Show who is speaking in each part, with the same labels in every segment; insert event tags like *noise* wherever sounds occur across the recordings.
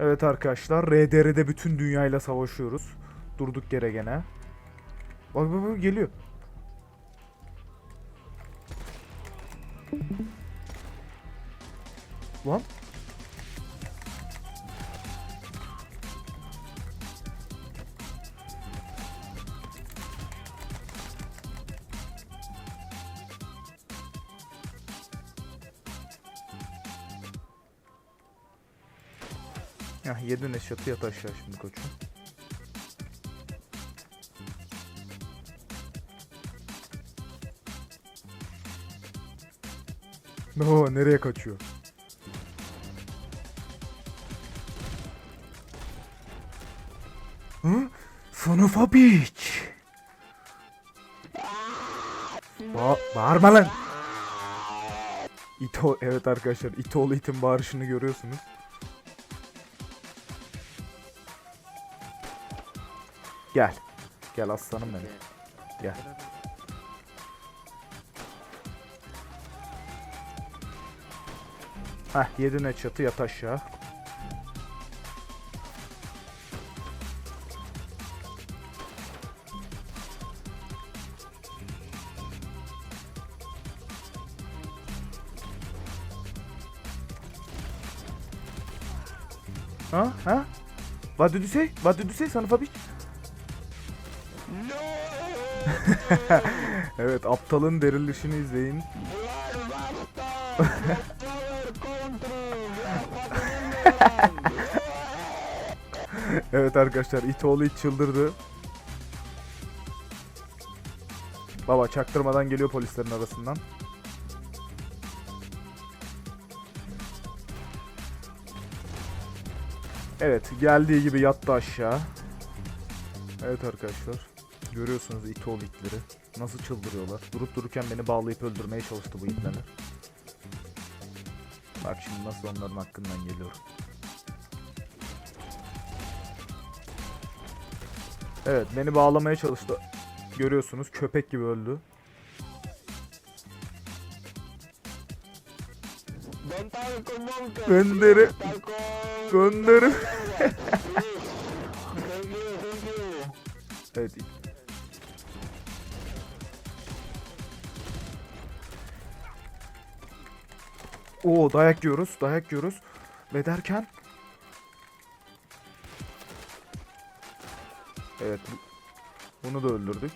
Speaker 1: Evet arkadaşlar RDR'de bütün dünyayla savaşıyoruz. Durduk yere gene. Bak bak bak geliyor. Lan. Ya yedin eşyatı yat aşağı şimdi koçum. *laughs* Oo nereye kaçıyor? Hı? Son of a bitch. Ba bağırma lan. İto evet arkadaşlar İtoğlu itin bağırışını görüyorsunuz. Gel. Gel aslanım benim. Gel. Heh yedin çatı yat aşağı. Ha? Ha? What did you say? What did you say son of a bitch? *laughs* evet aptalın derilişini izleyin. *laughs* evet arkadaşlar İtoğlu hiç çıldırdı. Baba çaktırmadan geliyor polislerin arasından. Evet geldiği gibi yattı aşağı. Evet arkadaşlar. Görüyorsunuz İtoğlu itleri. Nasıl çıldırıyorlar. Durup dururken beni bağlayıp öldürmeye çalıştı bu itler. Bak şimdi nasıl onların hakkından geliyorum. Evet beni bağlamaya çalıştı. Görüyorsunuz köpek gibi öldü. Gönderi. Gönderim. *laughs* evet. Oo dayak yiyoruz, dayak yiyoruz. Ve derken Evet. bu- Bunu da öldürdük.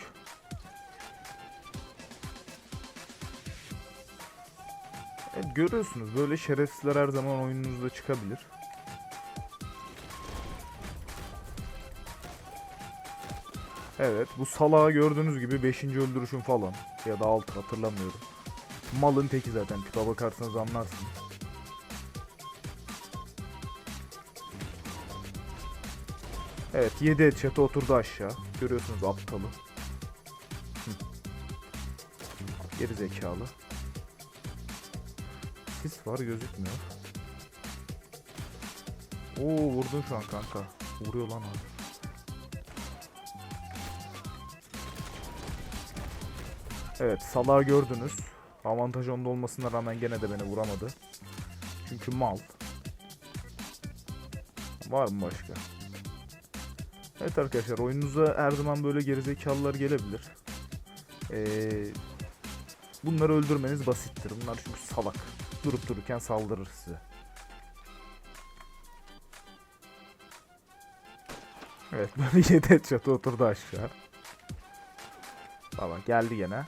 Speaker 1: Evet görüyorsunuz böyle şerefsizler her zaman oyununuzda çıkabilir. Evet bu salağı gördüğünüz gibi 5. öldürüşüm falan ya da 6 hatırlamıyorum. Malın teki zaten tipe bakarsanız anlarsınız. Evet 7 headshot oturdu aşağı. Görüyorsunuz aptalı. Hı. Geri zekalı. Sis var gözükmüyor. Oo vurdun şu an kanka. Vuruyor lan abi. Evet salağı gördünüz. Avantaj onda olmasına rağmen gene de beni vuramadı. Çünkü mal. Var mı başka? Evet arkadaşlar oyununuza her zaman böyle gerizekalılar gelebilir. Ee, bunları öldürmeniz basittir. Bunlar çünkü salak. Durup dururken saldırır size. Evet *laughs* böyle 7 headshot oturdu aşağı. Baba geldi gene.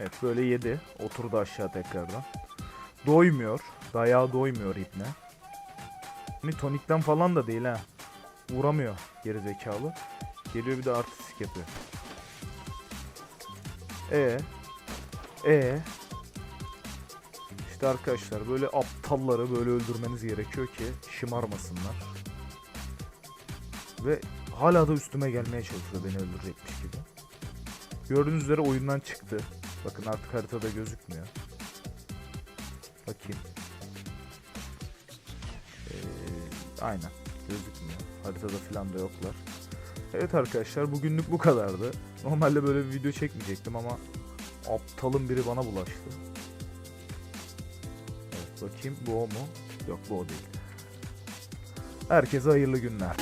Speaker 1: Evet böyle yedi. Oturdu aşağı tekrardan. Doymuyor. Dayağı doymuyor ipne. Hani tonikten falan da değil ha. Vuramıyor geri zekalı. Geliyor bir de artistik yapıyor. E E İşte arkadaşlar böyle aptalları böyle öldürmeniz gerekiyor ki şımarmasınlar. Ve hala da üstüme gelmeye çalışıyor beni öldürecekmiş gibi. Gördüğünüz üzere oyundan çıktı. Bakın artık haritada gözükmüyor. Bakayım. Ee, aynen gözükmüyor. Haritada falan da yoklar. Evet arkadaşlar bugünlük bu kadardı. Normalde böyle bir video çekmeyecektim ama Aptalın biri bana bulaştı. Evet bakayım bu o mu? Yok bu o değil. Herkese hayırlı günler.